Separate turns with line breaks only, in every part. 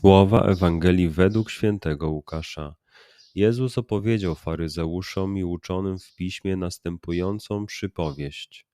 Słowa Ewangelii według świętego Łukasza. Jezus opowiedział faryzeuszom i uczonym w piśmie następującą przypowieść.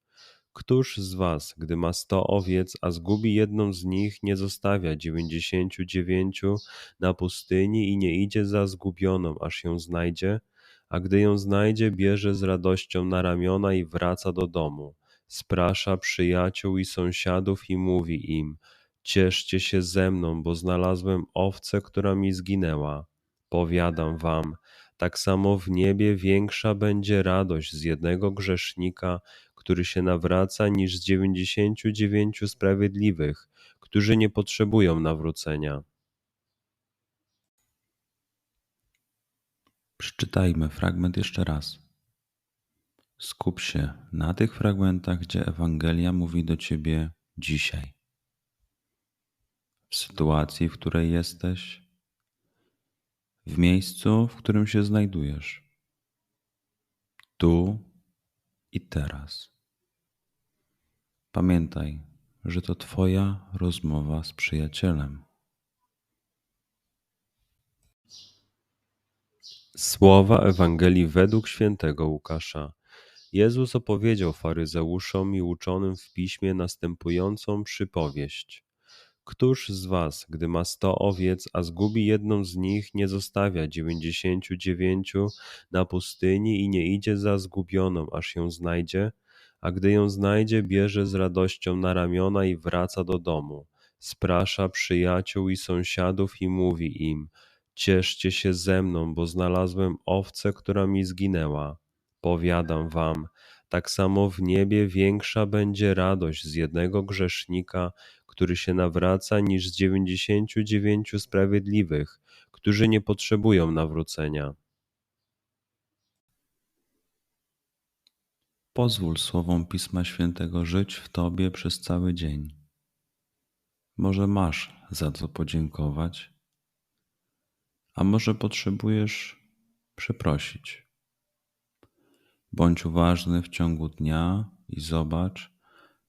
Któż z was, gdy ma sto owiec, a zgubi jedną z nich, nie zostawia dziewięćdziesięciu dziewięciu na pustyni i nie idzie za zgubioną, aż ją znajdzie? A gdy ją znajdzie, bierze z radością na ramiona i wraca do domu. Sprasza przyjaciół i sąsiadów i mówi im – Cieszcie się ze mną, bo znalazłem owcę, która mi zginęła. Powiadam wam, tak samo w niebie większa będzie radość z jednego grzesznika, który się nawraca, niż z dziewięćdziesięciu dziewięciu sprawiedliwych, którzy nie potrzebują nawrócenia.
Przeczytajmy fragment jeszcze raz. Skup się na tych fragmentach, gdzie Ewangelia mówi do ciebie dzisiaj w sytuacji, w której jesteś, w miejscu, w którym się znajdujesz, tu i teraz. Pamiętaj, że to Twoja rozmowa z przyjacielem.
Słowa Ewangelii według świętego Łukasza. Jezus opowiedział faryzeuszom i uczonym w piśmie następującą przypowieść. Któż z was, gdy ma sto owiec, a zgubi jedną z nich, nie zostawia dziewięćdziesięciu dziewięciu na pustyni i nie idzie za zgubioną, aż ją znajdzie? A gdy ją znajdzie, bierze z radością na ramiona i wraca do domu. Sprasza przyjaciół i sąsiadów i mówi im: Cieszcie się ze mną, bo znalazłem owcę, która mi zginęła. Powiadam wam, tak samo w niebie większa będzie radość z jednego grzesznika, który się nawraca, niż z dziewięćdziesięciu dziewięciu sprawiedliwych, którzy nie potrzebują nawrócenia.
Pozwól słowom Pisma Świętego żyć w Tobie przez cały dzień. Może masz za co podziękować, a może potrzebujesz przeprosić. Bądź uważny w ciągu dnia i zobacz,